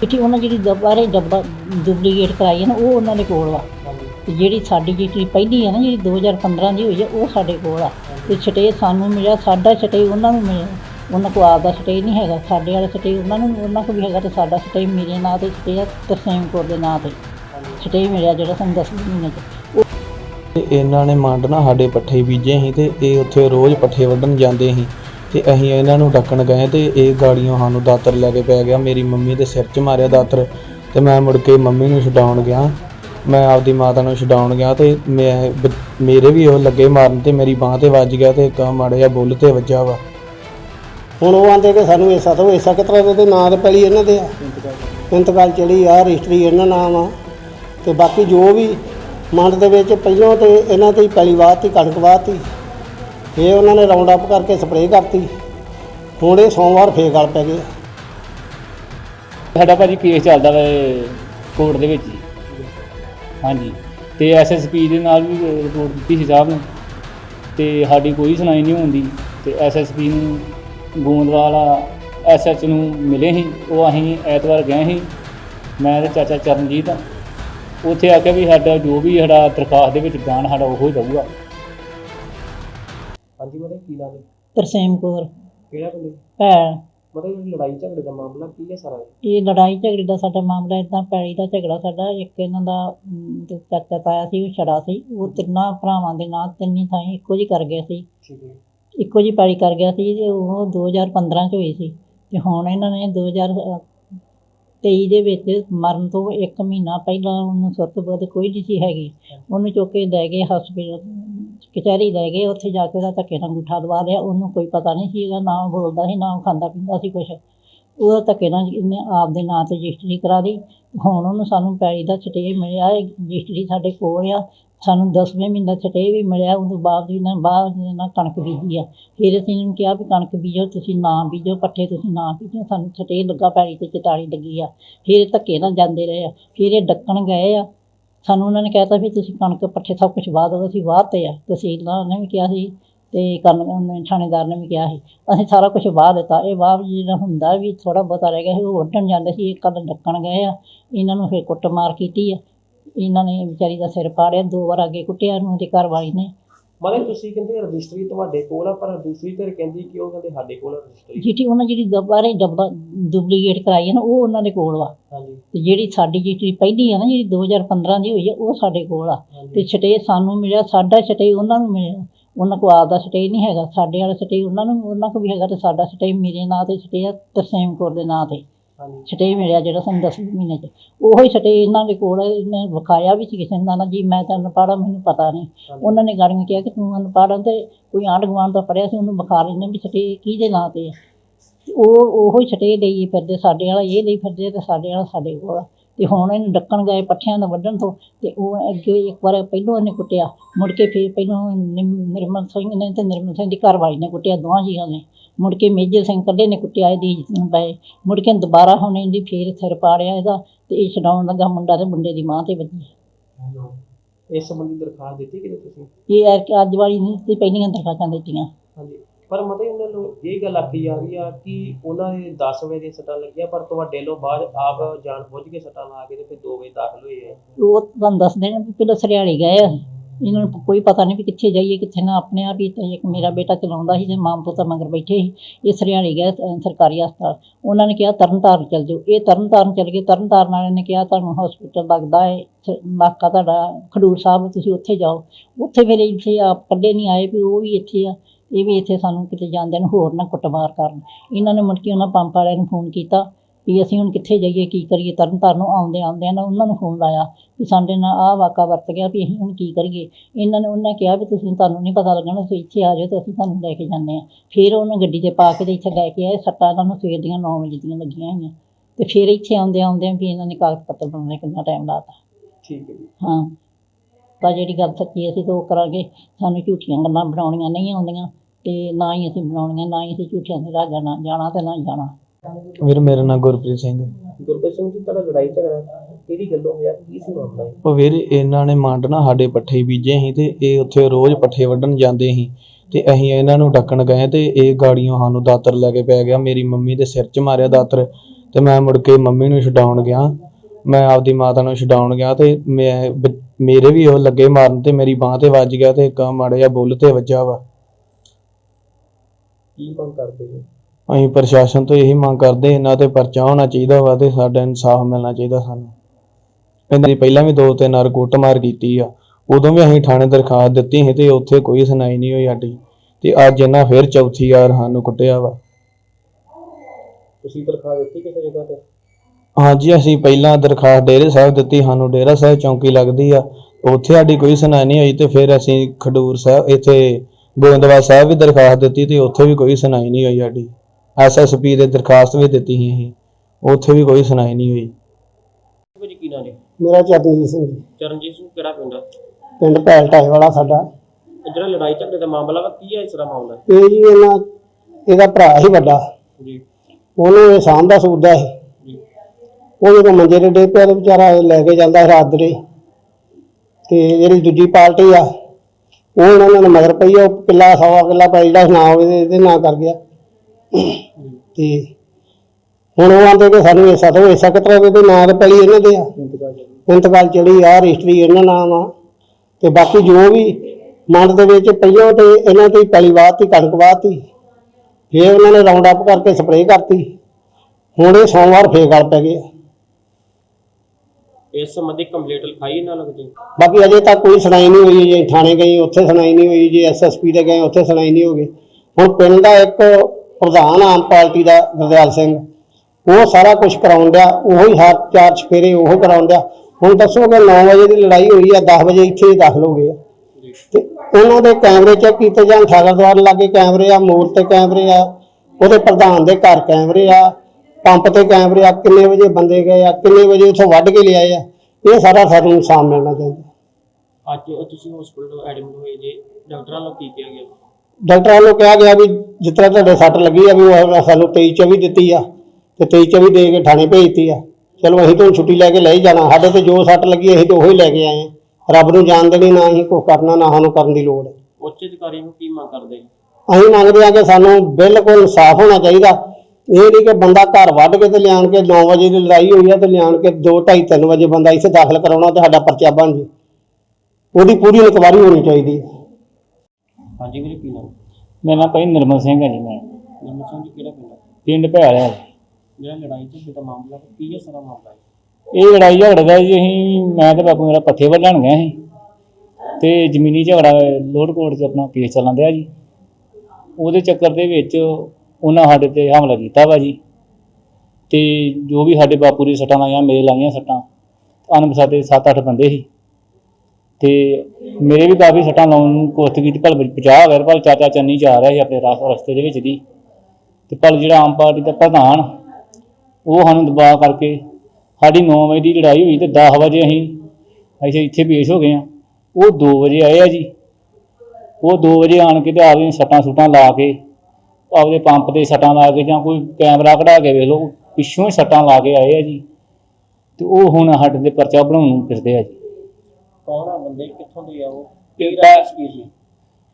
ਚਿੱਠੀ ਉਹਨਾਂ ਜਿਹੜੀ ਦੁਬਾਰੇ ਡੱਬਾ ਡੁਪਲੀਕੇਟ ਕਰਾਈ ਹੈ ਨਾ, ਉਹ ਉਹਨਾਂ ਦੇ ਕੋਲ ਵਾ ਤੇ ਜਿਹੜੀ ਸਾਡੀ ਚਿੱਠੀ ਪਹਿਲੀ ਹੈ ਨਾ, ਜਿਹੜੀ 2015 ਦੀ ਹੋਈ ਹੈ ਉਹ ਸਾਡੇ ਕੋਲ ਆ। ਤੇ ਸਟੇ ਸਾਨੂੰ ਮਿਲਿਆ, ਸਾਡਾ ਛਟੇ ਉਹਨਾਂ ਨੂੰ ਮਿਲਿਆ। ਉਹਨਾਂ ਕੋਲ ਆਪਦਾ ਸਟੇ ਨਹੀਂ ਹੈਗਾ, ਸਾਡੇ ਵਾਲਾ ਸਟੇ ਉਹਨਾਂ ਨੂੰ, ਉਹਨਾਂ ਕੋਲ ਵੀ ਹੈਗਾ ਤੇ ਸਾਡਾ ਸਟੇ ਮੇਰੇ ਨਾਂ ਤੇ, ਸਟੇ ਆ ਤਰਸੇਮ ਕੌਰ ਦੇ ਨਾਂ ਤੇ। ਸਟੇ ਮਿਲਿਆ ਜਿਹੜਾ ਸਾਨੂੰ 10 ਮਹੀਨੇ ਚ। ਤੇ ਇਹਨਾਂ ਨੇ ਮੰਡ ਨਾ ਸਾਡੇ ਪੱਠੇ ਬੀਜੇ ਸੀ ਤੇ ਇਹ ਉੱਥੇ ਰੋਜ਼ ਪੱਠੇ ਵੱਢਣ ਜਾਂਦੇ ਸੀ। ਤੇ ਅਸੀਂ ਇਹਨਾਂ ਨੂੰ ਡੱਕਣ ਗਏ ਤੇ ਇਹ ਗਾੜੀਆਂ ਸਾਨੂੰ ਦਾਤਰ ਲੈ ਕੇ ਪੈ ਗਿਆ। ਮੇਰੀ ਮੰਮੀ ਦੇ ਸਿਰ 'ਚ ਮਾਰਿਆ ਦਾਤਰ ਤੇ ਮੈਂ ਮੁੜ ਕੇ ਮੰਮੀ ਨੂੰ ਛਡਾਉਣ ਗਿਆ। ਮੈਂ ਆਪਦੀ ਮਾਤਾ ਨੂੰ ਛਡਾਉਣ ਗਿਆ ਤੇ ਮੈਂ ਬ- ਮੇਰੇ ਵੀ ਉਹ ਲੱਗੇ ਮਾਰਨ ਤੇ ਮੇਰੀ ਬਾਹ ਤੇ ਵੱਜ ਗਿਆ ਤੇ ਇੱਕ ਮਾੜਾ ਜਿਹਾ ਬੁੱਲ ਤੇ ਵੱਜਾ ਵਾ। ਹੁਣ ਉਹ ਆਂਦੇ ਕਿ ਸਾਨੂੰ ਏਸਾ ਤੋਂ ਏਸਾ ਕਿਤਰਾ ਦੇ ਨਾਂ ਤੇ ਪਹਿਲੀ ਇਹਨਾਂ ਦੇ ਆ। ਇੰਤਕਾਲ ਚੜੀ ਆ, ਰਜਿਸਟਰੀ ਇਹਨਾਂ ਨਾਮ ਆ। ਤੇ ਬਾਕੀ ਜੋ ਵੀ ਮੰਡ ਦੇ ਵਿੱਚ ਪਹਿਲਾਂ ਤੇ ਇਹਨਾਂ ਤੇ ਹੀ ਪਹਿਲੀ ਵਾਰ ਤੀ, ਕਣਕ ਵਾਹਤੀ ਇਹ ਉਹਨਾਂ ਨੇ ਰਾਉਂਡ ਅਪ ਕਰਕੇ ਸਪਰੇਅ ਕਰਤੀ। ਹੁਣ ਇਹ ਸੋਮਵਾਰ ਫੇਰ ਗਲ ਪੈ ਗਏ ਸਾਡਾ ਭਾਜੀ ਕੇਸ ਚੱਲਦਾ ਵਾ ਕੋਰਟ ਦੇ ਵਿੱਚ ਜੀ ਹਾਂਜੀ। ਤੇ ਐਸਐਸਪੀ ਦੇ ਨਾਲ ਵੀ ਰਿਪੋਰਟ ਦਿੱਤੀ ਸੀ ਸਾਹਿਬ ਨੇ। ਤੇ ਸਾਡੀ ਕੋਈ ਸੁਣਾਈ ਨਹੀਂ ਹੁੰਦੀ। ਤੇ ਐਸਐਸਪੀ ਨੂੰ ਗੋਂਦਵਾਲ ਵਾਲਾ ਐਸਐਚ ਨੂੰ ਮਿਲੇ ਸੀ। ਉਹ ਅਸੀਂ ਐਤਵਾਰ ਗਏ ਸੀ। ਮੈਂ ਤੇ ਚਾਚਾ ਚਰਨਜੀਤ ਉੱਥੇ ਆ ਕੇ ਵੀ ਸਾਡਾ ਜੋ ਵੀ ਸਾਡਾ ਦਰਖਾਸਤ ਦੇ ਵਿੱਚ ਬਿਆਨ ਸਾਡਾ ਉਹੋ ਹੀ ਦਊਗਾ। ਹਾਂਜੀ ਮਤਲਬ ਕੀ ਦੇ ਤਰਸੇਮ ਕੌਰ। ਕਿਹੜਾ ਪਿੰਡ ਭੈਣ। ਮਤਲਬ ਇਹ ਲੜਾਈ ਝਗੜੇ ਦਾ ਮਾਮਲਾ ਕੀ ਹੈ ਸਾਰਾ ਇਹ? ਲੜਾਈ ਝਗੜੇ ਦਾ ਸਾਡਾ ਮਾਮਲਾ ਇਦਾਂ ਪੈਲੀ ਦਾ ਝਗੜਾ ਸਾਡਾ ਇੱਕ ਇਹਨਾਂ ਦਾ ਅਮ, ਜੋ ਚਾਚਾ ਤਾਇਆ ਸੀ ਉਹ ਛੜਾ ਸੀ। ਉਹ ਤਿੰਨਾਂ ਭਰਾਵਾਂ ਦੇ ਨਾਂ ਤਿੰਨੀ ਥਾਂ ਇੱਕੋ ਜਿਹੀ ਕਰ ਗਿਆ ਸੀ। ਠੀਕ ਹੈ। ਇੱਕੋ ਜਿਹੀ ਪੈਲੀ ਕਰ ਗਿਆ ਸੀ ਤੇ ਉਹ 2015 ਚ ਹੋਈ ਸੀ। ਤੇ ਹੁਣ ਇਹਨਾਂ ਨੇ 2023 ਦੇ ਵਿੱਚ ਮਰਨ ਤੋਂ ਇੱਕ ਮਹੀਨਾ ਪਹਿਲਾਂ ਉਹਨੂੰ ਸੁਰਤਬੱਧ ਕੋਈ ਨਹੀਂ ਸੀ ਹੈਗੀ। ਉਹਨੂੰ ਚੁੱਕ ਕੇ ਲੈ ਗਏ ਹਸਪੀਟਲ ਕਚਹਿਰੀ ਲੈ ਗਏ, ਉੱਥੇ ਜਾ ਕੇ ਉਹਦਾ ਧੱਕੇ ਨਾਲ ਅੰਗੂਠਾ ਦਵਾ ਲਿਆ, ਉਹਨੂੰ ਕੋਈ ਪਤਾ ਨਹੀਂ ਸੀਗਾ, ਨਾ ਉਹ ਬੋਲਦਾ ਸੀ, ਨਾ ਉਹ ਖਾਂਦਾ ਪੀਂਦਾ ਸੀ ਕੁਛ। ਉਹਦਾ ਧੱਕੇ ਨਾਲ ਇਹਨੇ ਆਪ ਦੇ ਨਾਂ ਤੇ ਰਜਿਸਟਰੀ ਕਰਾ ਲਈ। ਹੁਣ ਉਹਨੂੰ ਸਾਨੂੰ ਪੈਲੀ ਦਾ ਸਟੇ ਮਿਲਿਆ ਹੈ ਰਜਿਸਟਰੀ ਸਾਡੇ ਕੋਲ ਆ। ਸਾਨੂੰ 10ਵੇਂ ਮਹੀਨਾ ਸਟੇ ਵੀ ਮਿਲਿਆ ਉਸ ਤੋਂ ਬਾਅਦ ਵੀ ਨਾ, ਬਾਅਦ ਨਾ ਕਣਕ ਬੀਜੀ ਆ। ਫਿਰ ਅਸੀਂ ਇਹਨਾਂ ਨੂੰ ਕਿਹਾ ਵੀ ਕਣਕ ਬੀਜੋ, ਤੁਸੀਂ ਨਾ ਬੀਜੋ, ਪੱਠੇ ਤੁਸੀਂ ਨਾ ਬੀਜੋ, ਸਾਨੂੰ ਸਟੇ ਲੱਗਾ ਪੈਲੀ ਤੇ 44 ਲੱਗੀ ਆ। ਫਿਰ ਇਹ ਧੱਕੇ ਨਾਲ ਜਾਂਦੇ ਰਹੇ ਆ। ਫਿਰ ਇਹ ਡੱਕਣ ਗਏ ਆ। ਸਾਨੂੰ ਉਹਨਾਂ ਨੇ ਕਹਿਤਾ ਵੀ ਤੁਸੀਂ ਕਣਕ ਪੱਠੇ ਸਭ ਕੁਝ ਵਾਹ ਦਿਓ, ਅਸੀਂ ਵਾਹ ਤੇ ਆ। ਤਹਿਸੀਲਦਾਰ ਨੇ ਵੀ ਕਿਹਾ ਸੀ ਤੇ ਕਰਨ ਥਾਣੇਦਾਰ ਨੇ ਵੀ ਕਿਹਾ ਸੀ, ਅਸੀਂ ਸਾਰਾ ਕੁਝ ਵਾਹ ਦਿੱਤਾ। ਇਹ ਵਾਹ ਜਿਹੜਾ ਹੁੰਦਾ ਵੀ ਥੋੜਾ ਬਹੁਤਾ ਰਹਿ ਗਿਆ ਸੀ, ਉਹ ਵੱਢਣ ਜਾਂਦੇ ਸੀ, ਇੱਕ ਕਦ ਡੱਕਣ ਗਏ ਆ। ਇਹਨਾਂ ਨੂੰ ਫਿਰ ਕੁੱਟਮਾਰ ਕੀਤੀ ਆ। ਇਹਨਾਂ ਨੇ ਵਿਚਾਰੀ ਦਾ ਸਿਰ ਪਾੜਿਆ, ਦੋ ਵਾਰ ਅੱਗੇ ਕੁੱਟਿਆ ਨੂੰ ਤੇ ਘਰ ਵਾਲੀ ਨੇ। ਮਤਲਬ ਤੁਸੀਂ ਕਹਿੰਦੇ ਰਜਿਸਟਰੀ ਤੁਹਾਡੇ ਕੋਲ ਆ ਪਰ ਦੂਸਰੀ ਧਿਰ ਕਹਿੰਦੀ ਕਿ ਉਹ ਕਹਿੰਦੇ ਸਾਡੇ ਕੋਲ ਆ ਰਜਿਸਟਰੀ। ਚਿੱਠੀ ਉਹਨਾਂ ਜਿਹੜੀ ਦੁਬਾਰੇ ਡੱਬਾ ਡੁਪਲੀਕੇਟ ਕਰਾਈ ਹੈ ਨਾ ਉਹ ਉਹਨਾਂ ਦੇ ਕੋਲ ਵਾ ਹਾਂਜੀ। ਤੇ ਜਿਹੜੀ ਸਾਡੀ ਚਿੱਠੀ ਪਹਿਲੀ ਹੈ ਨਾ ਜਿਹੜੀ 2015 ਦੀ ਹੋਈ ਹੈ ਉਹ ਸਾਡੇ ਕੋਲ ਆ। ਤੇ ਸਟੇ ਸਾਨੂੰ ਮਿਲਿਆ ਸਾਡਾ ਸਟੇ ਉਹਨਾਂ ਨੂੰ ਮਿਲਿਆ। ਉਹਨਾਂ ਕੋਲ ਆਪਦਾ ਸਟੇ ਨਹੀਂ ਹੈਗਾ ਸਾਡੇ ਵਾਲਾ ਸਟੇ ਉਹਨਾਂ ਨੂੰ ਉਹਨਾਂ ਕੋਲ ਵੀ ਹੈਗਾ ਤੇ ਸਾਡਾ ਸਟੇ ਮੇਰੇ ਨਾਂ ਤੇ ਸਟੇ ਆ ਤਰਸੇਮ ਕੌਰ ਦੇ ਨਾਂ ਤੇ। ਸਟੇ ਮਿਲਿਆ ਜਿਹੜਾ ਸਾਨੂੰ 10 ਮਹੀਨੇ ਚ। ਉਹੀ ਸਟੇ ਇਹਨਾਂ ਦੇ ਕੋਲ ਇਹਨੇ ਵਿਖਾਇਆ ਵੀ ਸੀ ਕਿਸੇ ਨੇ। ਨਾ ਜੀ ਮੈਂ ਤਾਂ ਅਨਪੜ੍ਹ ਹਾਂ ਮੈਨੂੰ ਪਤਾ ਨਹੀਂ। ਉਹਨਾਂ ਨੇ ਗਾੜੀਆਂ ਕਿਹਾ ਕਿ ਤੂੰ ਅਨਪੜ੍ਹ ਆਂ ਤੇ ਕੋਈ ਆਂਢ ਗੁਆਂਢ ਦਾ ਪੜਿਆ ਸੀ ਉਹਨੂੰ ਵਿਖਾ ਲੈਂਦੇ ਵੀ ਸਟੇ ਕਿਹਦੇ ਨਾਂ ਤੇ ਆ। ਤੇ ਉਹ ਉਹੀ ਸਟੇ ਲਈ ਫਿਰਦੇ ਸਾਡੇ ਵਾਲਾ ਇਹ ਲਈ ਫਿਰਦੇ ਆ ਤੇ ਸਾਡੇ ਵਾਲਾ ਸਾਡੇ ਕੋਲ ਆ। ਤੇ ਹੁਣ ਇਹਨੂੰ ਡੱਕਣ ਗਏ ਪੱਠਿਆਂ ਦਾ ਵੱਢਣ ਤੋਂ ਤੇ ਉਹ ਅੱਗੇ ਇੱਕ ਵਾਰ ਪਹਿਲੋਂ ਇਹਨੇ ਕੁੱਟਿਆ। ਮੁੜ ਕੇ ਫਿਰ ਪਹਿਲੋਂ ਨਿਮ- ਨਿਰਮਲ ਸਿੰਘ ਨੇ ਤੇ ਨਿਰਮਲ ਸਿੰਘ ਦੀ ਘਰਵਾਲੀ ਨੇ ਕੁੱਟਿਆ ਦੋਵਾਂ ਜੀਆਂ ਨੇ। ਮੁੜ ਕੇ ਮੇਜਰ ਸਿੰਘ ਕੱਢੇ ਨੇ ਕੁੱਟਿਆ ਇਹਦੀ ਨੂੰ ਪਏ ਮੁੜ ਕੇ ਦੁਬਾਰਾ ਹੁਣ ਇਹਦੀ ਫੇਰ ਸਿਰ ਪਾੜਿਆ ਇਹਦਾ ਤੇ ਇਹ ਛਡਾਉਣ ਲੱਗਾ ਮੁੰਡਾ ਤੇ ਮੁੰਡੇ ਦੀ ਮਾਂ ਤੇ ਵੱਜੀ। ਇਸ ਸੰਬੰਧੀ ਦਰਖਾਸਤ ਦਿੱਤੀ ਕਿ ਤੁਸੀਂ? ਇਹ ਐਰ ਕਿ ਅੱਜ ਵਾਲੀ ਨਹੀਂ ਸੀ ਪਹਿਲੀਆਂ ਦਰਖਾਸਤਾਂ ਦਿੱਤੀਆਂ। ਹਾਂਜੀ ਪਰ ਮਤਲਬ ਉਹਨਾਂ ਨੂੰ ਇਹ ਗੱਲ ਆਖੀ ਜਾ ਰਹੀ ਆ ਕਿ ਉਹਨਾਂ ਦੇ 10 ਵਜੇ ਦੀਆਂ ਸੱਟਾਂ ਲੱਗੀਆਂ ਪਰ ਤੁਹਾਡੇ ਲੋ ਬਾਅਦ ਆਪ ਜਾਣ ਬੁੱਝ ਕੇ ਸੱਟਾਂ ਲਾ ਕੇ ਤੇ ਫਿਰ 2 ਵਜੇ ਦਾਖਲ ਹੋਏ ਆ। ਉਹ ਤੁਹਾਨੂੰ ਦੱਸਦੇ ਨੇ ਵੀ ਪਹਿਲਾਂ ਸਰਿਆਲੀ ਗਏ ਆ। ਇਹਨਾਂ ਨੂੰ ਕੋਈ ਪਤਾ ਨਹੀਂ ਵੀ ਕਿੱਥੇ ਜਾਈਏ, ਕਿੱਥੇ ਨਾ। ਆਪਣੇ ਆਪ ਹੀ ਤੇ ਇੱਕ ਮੇਰਾ ਬੇਟਾ ਚਲਾਉਂਦਾ ਸੀ ਤੇ ਮਾਂ ਪੁੱਤ ਮਗਰ ਬੈਠੇ ਸੀ। ਇਹ ਸਰਿਆਲੀ ਗਏ ਅਹ, ਸਰਕਾਰੀ ਹਸਪਤਾਲ। ਉਹਨਾਂ ਨੇ ਕਿਹਾ, ਤਰਨਤਾਰਨ ਚੱਲ ਜਾਓ। ਇਹ ਤਰਨਤਾਰਨ ਚੱਲ ਗਏ। ਤਰਨਤਾਰਨ ਵਾਲਿਆਂ ਨੇ ਕਿਹਾ, ਤੁਹਾਨੂੰ ਹਸਪੀਟਲ ਲੱਗਦਾ ਹੈ ਸ- ਨਾਕਾ ਤੁਹਾਡਾ ਖਡੂਰ ਸਾਹਿਬ, ਤੁਸੀਂ ਉੱਥੇ ਜਾਓ। ਉੱਥੇ ਫਿਰ ਇੱਥੇ ਆਪ ਕੱਢੇ ਨਹੀਂ ਆਏ ਵੀ ਉਹ ਵੀ ਇੱਥੇ ਆ। ਇਹ ਵੀ ਇੱਥੇ ਸਾਨੂੰ ਕਿਤੇ ਜਾਂਦਿਆਂ ਨੂੰ ਹੋਰ ਨਾ ਕੁੱਟਮਾਰ ਕਰਨ। ਇਹਨਾਂ ਨੇ ਮੁੜ ਕੇ ਉਹਨਾਂ ਪੰਪ ਵਾਲਿਆਂ ਨੂੰ ਫੋਨ ਕੀਤਾ। ਵੀ ਅਸੀਂ ਹੁਣ ਕਿੱਥੇ ਜਾਈਏ ਕੀ ਕਰੀਏ? ਤਰਨ ਤਾਰਨ ਆਉਂਦੇ ਆਉਂਦੇ ਨਾ ਉਹਨਾਂ ਨੂੰ ਫੋਨ ਲਾਇਆ ਵੀ ਸਾਡੇ ਨਾਲ ਆਹ ਵਾਕਾ ਵਰਤ ਗਿਆ ਵੀ ਅਸੀਂ ਹੁਣ ਕੀ ਕਰੀਏ? ਇਹਨਾਂ ਨੇ ਉਹਨੇ ਕਿਹਾ ਵੀ ਤੁਸੀਂ ਤੁਹਾਨੂੰ ਨਹੀਂ ਪਤਾ ਲੱਗਣਾ ਤੁਸੀਂ ਇੱਥੇ ਆ ਜਾਓ ਤੇ ਅਸੀਂ ਤੁਹਾਨੂੰ ਲੈ ਕੇ ਜਾਂਦੇ ਆ ਫਿਰ ਉਹਨੂੰ ਗੱਡੀ 'ਤੇ ਪਾ ਕੇ ਤੇ ਇੱਥੇ ਲੈ ਕੇ ਆਏ ਸੱਟਾਂ ਇਹਨਾਂ ਨੂੰ ਸਵੇਰ ਦੀਆਂ 9 ਵਜੇ ਦੀਆਂ ਲੱਗੀਆਂ ਹੋਈਆਂ। ਤੇ ਫਿਰ ਇੱਥੇ ਆਉਂਦੇ ਆਉਂਦੇ ਵੀ ਇਹਨਾਂ ਨੇ ਕਾਗਜ਼ ਪੱਤਰ ਬਣਾਉਣੇ ਕਿੰਨਾ ਟਾਈਮ ਲਾਤਾ। ਠੀਕ ਹੈ ਜੀ। ਹਾਂ। ਤਾਂ ਜਿਹੜੀ ਗੱਲ ਸੱਚੀ ਅਸੀਂ ਤਾਂ ਉਹ ਕਰਾਂਗੇ ਸਾਨੂੰ ਝੂਠੀਆਂ ਗੱਲਾਂ ਬਣਾਉਣੀਆਂ ਨਹੀਂ ਆਉਂਦੀਆਂ ਤੇ ਨਾ ਹੀ ਅਸੀਂ ਬਣਾਉਣੀਆਂ ਨਾ ਹੀ ਅਸੀਂ ਝੂਠਿਆਂ ਦੇ ਰਾਹ ਜਾਣਾ ਜਾਣਾ ਤੇ ਨਾ ਹੀ ਜਾਣਾ। ਵੀਰ ਮੇਰਾ ਨਾਮ ਗੁਰਪ੍ਰੀਤ ਸਿੰਘ ਗੁਰਪ੍ਰੀਤ ਸਿੰਘ ਜੀ ਤੁਹਾਡਾ ਲੜਾਈ ਝਗੜਾ ਕਿਹੜੀ ਗੱਲੋਂ ਹੋਇਆ? ਕੀ ਸੀ ਮਾਮਲਾ? ਇਹ? ਉਹ ਵੀਰ ਇਹਨਾਂ ਨੇ ਮੰਡ ਨਾ ਸਾਡੇ ਪੱਠੇ ਬੀਜੇ ਸੀ ਤੇ ਇਹ ਉੱਥੇ ਰੋਜ਼ ਪੱਠੇ ਵੱਢਣ ਜਾਂਦੇ ਸੀ। ਤੇ ਅਸੀਂ ਇਹਨਾਂ ਨੂੰ ਡੱਕਣ ਗਏ ਤੇ ਇਹ ਗਾੜੀਆਂ ਸਾਨੂੰ ਦਾਤਰ ਲੈ ਕੇ ਪੈ ਗਿਆ। ਮੇਰੀ ਮੰਮੀ ਦੇ ਸਿਰ 'ਚ ਮਾਰਿਆ ਦਾਤਰ ਤੇ ਮੈਂ ਮੁੜ ਕੇ ਮੰਮੀ ਨੂੰ ਛਡਾਉਣ ਗਿਆ। ਮੈਂ ਆਪਦੀ ਮਾਤਾ ਨੂੰ ਛਡਾਉਣ ਗਿਆ ਤੇ ਮੈਂ ਬ- ਮੇਰੇ ਵੀ ਉਹ ਲੱਗੇ ਮਾਰਨ ਤੇ ਮੇਰੀ ਬਾਹ ਤੇ ਵੱਜ ਗਿਆ ਤੇ ਇੱਕ ਮਾੜਾ ਜਿਹਾ ਬੁੱਲ ਤੇ ਵੱਜਾ ਵਾ। ਕੀ ਮੰਗ ਕਰਦੇ ਹੋ? ਅਸੀਂ ਪ੍ਰਸ਼ਾਸਨ ਤੋਂ ਇਹੀ ਮੰਗ ਕਰਦੇ ਇਹਨਾਂ ਤੇ ਪਰਚਾ ਹੋਣਾ ਚਾਹੀਦਾ ਵਾ ਤੇ ਸਾਡਾ ਇਨਸਾਫ ਮਿਲਣਾ ਚਾਹੀਦਾ ਸਾਨੂੰ। ਇਹਨਾਂ ਦੀ ਪਹਿਲਾਂ ਵੀ ਦੋ ਤਿੰਨ ਵਾਰ ਕੁੱਟਮਾਰ ਕੀਤੀ ਆ ਉਦੋਂ ਵੀ ਅਸੀਂ ਥਾਣੇ ਦਰਖਾਸਤ ਦਿੱਤੀ ਸੀ ਤੇ ਉੱਥੇ ਕੋਈ ਸੁਣਾਈ ਨਹੀਂ ਹੋਈ ਸਾਡੀ ਤੇ ਅੱਜ ਇਹਨਾਂ ਫਿਰ ਚੌਥੀ ਵਾਰ ਸਾਨੂੰ ਕੁੱਟਿਆ ਵਾ। ਤੁਸੀਂ ਦਰਖਾਸਤ ਦਿੱਤੀ ਕਿਸੇ ਜਗ੍ਹਾ ਤੇ? ਹਾਂਜੀ ਅਸੀਂ ਪਹਿਲਾਂ ਦਰਖਾਸਤ ਡੇਰੇ ਸਾਹਿਬ ਦਿੱਤੀ ਸਾਨੂੰ ਡੇਰਾ ਸਾਹਿਬ ਚੌਂਕੀ ਲੱਗਦੀ ਆ ਉੱਥੇ ਸਾਡੀ ਕੋਈ ਸੁਣਾਈ ਨਹੀਂ ਹੋਈ ਤੇ ਫਿਰ ਅਸੀਂ ਖਡੂਰ ਸਾਹਿਬ ਇੱਥੇ ਗੋਇੰਦਵਾਲ ਸਾਹਿਬ ਵੀ ਦਰਖਾਸਤ ਦਿੱਤੀ ਤੇ ਉੱਥੇ ਵੀ ਕੋਈ ਸੁਣਾਈ ਨਹੀਂ ਹੋਈ ਸਾਡੀ। ਐਸਐਸਪੀ ਦੇ ਦਰਖਾਸਤ ਵੀ ਦਿੱਤੀ ਸੀ ਅਸੀਂ। ਉੱਥੇ ਵੀ ਕੋਈ ਸੁਣਾਈ ਨਹੀਂ ਹੋਈ। ਕੁਝ ਕੀ ਨਾ ਜੀ? ਮੇਰਾ ਚਰਨਜੀਤ ਸਿੰਘ ਜੀ। ਚਰਨਜੀਤ ਸਿੰਘ ਕਿਹੜਾ ਪਿੰਡ ਆ? ਪਿੰਡ ਭੈਲ ਢਾਏ ਵਾਲਾ ਸਾਡਾ। ਇਹ ਜਿਹੜਾ ਲੜਾਈ ਝਗੜੇ ਦਾ ਮਾਮਲਾ ਵਾ ਕੀ ਹੈ ਇਸ ਦਾ ਮਾਮਲਾ? ਇਹ ਜੀ ਇਹਨਾਂ ਇਹਦਾ ਭਰਾ ਹੀ ਵੱਡਾ। ਜੀ। ਉਹਨੂੰ ਇਹ ਸਾਂਭਦਾ ਸੂਦਾ ਸੀ। ਜੀ। ਉਹ ਜਦੋਂ ਮੰਜੇ ਤੇ ਡੇ ਪਿਆ ਤੇ ਵਿਚਾਰਾ ਇਹ ਲੈ ਕੇ ਜਾਂਦਾ ਸੀ ਰਾਤ ਦੇ। ਤੇ ਜਿਹੜੀ ਦੂਜੀ ਪਾਰਟੀ ਆ ਉਹ ਉਹਨਾਂ ਨੇ ਮਗਰ ਪਈ ਆ ਉਹ ਕਿੱਲਾ ਸਵਾ ਕਿੱਲਾ ਪੈ ਜਿਹੜਾ ਨਾ ਹੋਵੇ ਇਹਦੇ ਨਾਂ ਕਰ ਗਿਆ। ਤੇ ਹੁਣ ਉਹ ਆਂਦੇ ਕਿ ਸਾਨੂੰ ਹਿੱਸਾ ਤੋਂ ਹਿੱਸਾ ਕਿਤਰਾ ਦੇ ਨਾਂ ਤੇ ਪਹਿਲੀ ਇਹਨਾਂ ਦੇ ਆ। ਇੰਤਕਾਲ ਚੜੀ ਆ ਰਜਿਸਟਰੀ ਇਹਨਾਂ ਨਾਮ ਆ ਤੇ ਬਾਕੀ ਜੋ ਵੀ ਮੰਡ ਦੇ ਵਿੱਚ ਪਹਿਲਾਂ ਤੇ ਇਹਨਾਂ ਤੇ ਪਹਿਲੀ ਵਾਹਤੀ ਕਣਕ ਵਾਹਤੀ। ਫਿਰ ਉਹਨਾਂ ਨੇ ਰਾਉਂਡ ਅਪ ਕਰਕੇ ਸਪਰੇਅ ਕਰਤੀ। ਹੁਣ ਇਹ ਸੋਮਵਾਰ ਫੇਰ ਗੱਲ ਪੈ ਗਏ ਇਸ ਸੰਬੰਧੀ ਕੰਪਲੀਟ ਲਿਖਾਈ ਇਹਨਾਂ ਲੱਗਦੀ ਬਾਕੀ ਅਜੇ ਤੱਕ ਕੋਈ ਸੁਣਾਈ ਨਹੀਂ ਹੋਈ ਜੇ ਥਾਣੇ ਗਏ ਉੱਥੇ ਸੁਣਾਈ ਨਹੀਂ ਹੋਈ ਜੇ ਐਸਐਸਪੀ ਦੇ ਗਏ ਉੱਥੇ ਸੁਣਾਈ ਨਹੀਂ ਹੋਗੀ। ਹੁਣ ਪਿੰਡ ਦਾ ਇੱਕ ਪ੍ਰਧਾਨ ਆਮ ਪਾਰਟੀ ਦਾ ਗੁਰਦਿਆਲ ਸਿੰਘ। ਉਹ ਸਾਰਾ ਕੁਝ ਕਰਾਉਣ ਡਿਆ ਉਹੀ ਹਰ ਚਾਰ ਚਫੇਰੇ ਉਹ ਕਰਾਉਣ ਡਿਆ। ਹੁਣ ਦੱਸੋ ਕਿ 9 ਵਜੇ ਦੀ ਲੜਾਈ ਹੋਈ ਆ 10 ਵਜੇ ਇੱਥੇ ਹੀ ਦਾਖਲ ਹੋ ਗਏ ਤੇ ਉਹਨਾਂ ਦੇ ਕੈਮਰੇ ਚੈੱਕ ਕੀਤੇ ਜਾਣ ਠਾਕਰਦਵਾਰ ਲਾਗੇ ਕੈਮਰੇ ਆ ਮੋੜ ਤੇ ਕੈਮਰੇ ਆ ਉਹਦੇ ਪ੍ਰਧਾਨ ਦੇ ਘਰ ਕੈਮਰੇ ਆ ਪੰਪ ਤੇ ਕੈਮਰੇ ਆ ਕਿੰਨੇ ਵਜੇ ਬੰਦੇ ਗਏ ਆ ਕਿੰਨੇ ਵਜੇ ਉੱਥੋਂ ਵੱਢ ਕੇ ਲਿਆਏ ਆ ਇਹ ਸਾਰਾ ਸਾਨੂੰ ਇਨਸਾਫ ਮਿਲਣਾ ਚਾਹੀਦਾ। ਅੱਜ ਤੁਸੀਂ ਹਸਪੀਟਲ ਐਡਮਿਟ ਹੋਏ ਜੇ ਡਾਕਟਰਾਂ ਨੂੰ ਕੀ ਕਿਹਾ ਗਿਆ? ਡਾਕਟਰਾਂ ਨੂੰ ਕਿਹਾ ਗਿਆ ਵੀ ਜਿਸ ਤਰ੍ਹਾਂ ਤੁਹਾਡੇ ਸੱਟ ਲੱਗੀ ਆ ਵੀ ਉਹ ਸਾਨੂੰ 23 24 ਦਿੱਤੀ ਆ ਤੇ 23 24 ਦੇ ਕੇ ਥਾਣੇ ਭੇਜਤੀ ਆ। ਚਲੋ ਅਸੀਂ ਤਾਂ ਛੁੱਟੀ ਲੈ ਕੇ ਲੈ ਹੀ ਜਾਣਾ ਸਾਡੇ ਤੇ ਜੋ ਸੱਟ ਲੱਗੀ ਅਸੀਂ ਤਾਂ ਉਹੀ ਲੈ ਕੇ ਆਏ ਆ। ਰੱਬ ਨੂੰ ਜਾਣ ਦੇਣੀ ਨਾ ਅਸੀਂ ਕੁਛ ਕਰਨਾ ਨਾ ਸਾਨੂੰ ਕਰਨ ਦੀ ਲੋੜ ਉੱਚ ਅਧਿਕਾਰੀ ਨੂੰ ਕੀ ਮੰਗ ਕਰਦੇ? ਅਸੀਂ ਮੰਗਦੇ ਆ ਕਿ ਸਾਨੂੰ ਬਿਲਕੁਲ ਸਾਫ਼ ਹੋਣਾ ਚਾਹੀਦਾ। ਇਹ ਨਹੀਂ ਕਿ ਬੰਦਾ ਘਰ ਵੱਢ ਕੇ ਤੇ ਲਿਆਣ ਕੇ 9 ਵਜੇ ਦੀ ਲੜਾਈ ਹੋਈ ਆ ਤੇ ਲਿਆਣ ਕੇ 2 2:30 3 ਵਜੇ ਬੰਦਾ ਇੱਥੇ ਦਾਖਲ ਕਰਾਉਣਾ ਤੇ ਸਾਡਾ ਪਰਚਾ ਬਣ ਜੇ। ਉਹਦੀ ਪੂਰੀ ਇਨਕੁਆਇਰੀ ਹੋਣੀ ਚਾਹੀਦੀ ਹੈ ਹਾਂਜੀ ਵੀਰੇ ਕੀ ਨਾਮ? ਮੇਰਾ ਨਾਮ ਭਾਈ ਨਿਰਮਲ ਸਿੰਘ ਹੈ ਜੀ ਮੈਂ। ਨਮਨ ਸਿੰਘ ਜੀ ਕਿਹੜਾ ਪਿੰਡ ਹੈ? ਜਿਹੜਾ ਲੜਾਈ ਝਗੜੇ ਦਾ ਮਾਮਲਾ ਵਾ, ਕੀ ਹੈ ਸਾਰਾ ਮਾਮਲਾ ਹੈ ਇਹ ਲੜਾਈ ਝਗੜਾ ਦਾ ਜੀ ਅਸੀਂ ਮੈਂ ਤੇ ਬਾਪੂ ਮੇਰਾ ਪੱਠੇ ਵੱਢਣ ਗਏ ਸੀ। ਤੇ ਜ਼ਮੀਨੀ ਝਗੜਾ ਲੋਡ ਕੋਰਟ 'ਚ ਆਪਣਾ ਕੇਸ ਚੱਲਣ ਦਿਆ ਜੀ। ਉਹਦੇ ਚੱਕਰ ਦੇ ਵਿੱਚ ਉਹਨਾਂ ਸਾਡੇ ਤੇ ਹਮਲਾ ਕੀਤਾ ਵਾ ਜੀ। ਤੇ ਜੋ ਵੀ ਸਾਡੇ ਬਾਪੂ ਦੀ ਸੱਟਾਂ ਲਾਈਆਂ ਮੇਰੇ ਲਾਈਆਂ ਸੱਟਾਂ ਸਾਡੇ 7-8 ਬੰਦੇ ਸੀ। ਤੇ ਮੇਰੇ ਵੀ ਕਾਫੀ ਸੱਟਾਂ ਲਾਉਣ ਨੂੰ ਕੋਸ਼ਿਸ਼ ਕੀਤੀ, ਭਲ ਬਚਾਅ ਹੋ ਭਲ ਚਾਚਾ ਚੰਨੀ ਜਾ ਰਿਹਾ ਸੀ ਆਪਣੇ ਰਾਸ- ਰਸਤੇ ਦੇ ਵਿੱਚ ਦੀ। ਤੇ ਭਲ ਜਿਹੜਾ ਆਮ ਪਾਰਟੀ ਦਾ ਪ੍ਰਧਾਨ, ਉਹ ਸਾਨੂੰ ਦਬਾਅ ਕਰਕੇ ਸਾਡੀ 9 ਵਜੇ ਦੀ ਲੜਾਈ ਹੋਈ ਤੇ 10 ਵਜੇ ਅਸੀਂ ਅਸੀਂ ਇੱਥੇ ਪੇਸ਼ ਹੋ ਗਏ ਆ ਉਹ 2 ਵਜੇ ਆਏ ਆ ਜੀ। ਉਹ 2 ਵਜੇ ਆਣ ਕੇ ਤੇ ਆਪਦੀਆਂ ਸੱਟਾਂ ਸੁੱਟਾਂ ਲਾ ਕੇ, ਆਪਦੇ ਪੰਪ ਤੇ ਸੱਟਾਂ ਲਾ ਕੇ ਜਾਂ ਕੋਈ ਕੈਮਰਾ ਕਢਾ ਕੇ ਵੇਖ ਲਓ, ਪਿੱਛੋਂ ਹੀ ਸੱਟਾਂ ਲਾ ਕੇ ਆਏ ਆ ਜੀ। ਤੇ ਉਹ ਹੁਣ ਸਾਡੇ ਤੇ ਪਰਚਾ ਬਣਾਉਣ ਨੂੰ ਫਿਰਦੇ ਆ ਜੀ। ਕੌਣ ਆ ਬੰਦੇ? ਕਿੱਥੋਂ ਦੇ ਆ ਉਹ? ਕੀ ਤਾਂ- ਰਾਜ ਕੀ ਸੀ?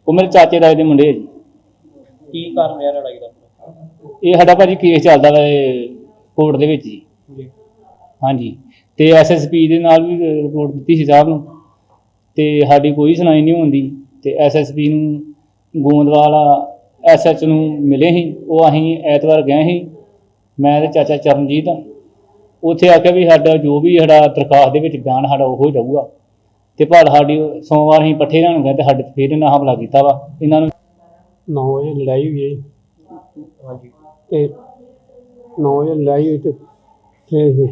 ਉਹ ਮੇਰੇ ਚਾਚੇ ਦੇ ਮੁੰਡੇ ਆ ਜੀ। ਕੀ ਕਾਰਨ ਹੈ ਲੜਾਈ ਦਾ? ਇਹ ਸਾਡਾ ਭਾਜੀ ਕੇਸ ਚੱਲਦਾ ਵਾ ਕੋਰਟ ਦੇ ਵਿੱਚ ਜੀ। ਜੀ। ਹਾਂਜੀ। ਤੇ ਐਸਐਸਪੀ ਦੇ ਨਾਲ ਵੀ ਰਿਪੋਰਟ ਦਿੱਤੀ ਸੀ ਸਾਹਿਬ ਨੂੰ। ਤੇ ਸਾਡੀ ਕੋਈ ਸੁਣਾਈ ਨਹੀਂ ਹੁੰਦੀ। ਤੇ ਐਸਐਸਪੀ ਨੂੰ ਗੋਂਦਵਾਲ ਐਸਐਚ ਨੂੰ ਮਿਲੇ ਸੀ। ਉਹ ਅਸੀਂ ਐਤਵਾਰ ਗਏ ਸੀ। ਮੈਂ ਤੇ ਚਾਚਾ ਚਰਨਜੀਤ ਉੱਥੇ ਆਖਿਆ ਵੀ ਸਾਡਾ ਜੋ ਵੀ ਸਾਡਾ ਦਰਖਾਸਤ ਦੇ ਵਿੱਚ ਬਿਆਨ ਸਾਡਾ ਉਹੋ ਹੀ ਰਹੂਗਾ। ਤੇ ਪਰ ਸਾਡੀ ਸੋਮਵਾਰ ਅਸੀਂ ਪੱਠੇ ਲੈਣ ਗਏ ਤੇ ਸਾਡੇ ਤੇ ਫਿਰ ਇਹਨਾਂ ਹਮਲਾ ਕੀਤਾ ਵਾ। ਇਹਨਾਂ ਨੂੰ 9 ਵਜੇ ਲੜਾਈ ਹੋਈ ਹੈ ਹਾਂਜੀ। ਤੇ 9 ਵਜੇ ਲੜਾਈ ਹੋਈ ਤੇ ਫਿਰ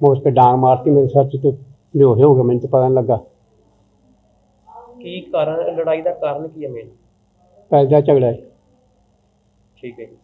ਮੋਸ ਤੇ ਡਾਂਗ ਮਾਰਤੀ ਮੇਰੇ ਸਿਰ 'ਚ ਤੇ ਬੇਹੋਸ਼ ਹੋ ਗਿਆ ਮੈਨੂੰ ਤਾਂ ਪਤਾ ਨਹੀਂ ਲੱਗਾ। ਕੀ ਕਾਰਨ ਲੜਾਈ ਦਾ ਕਾਰਨ ਕੀ ਹੈ ਮੇਨ ਪੈਦਾ ਝਗੜਾ ਹੈ। ਠੀਕ ਹੈ ਜੀ।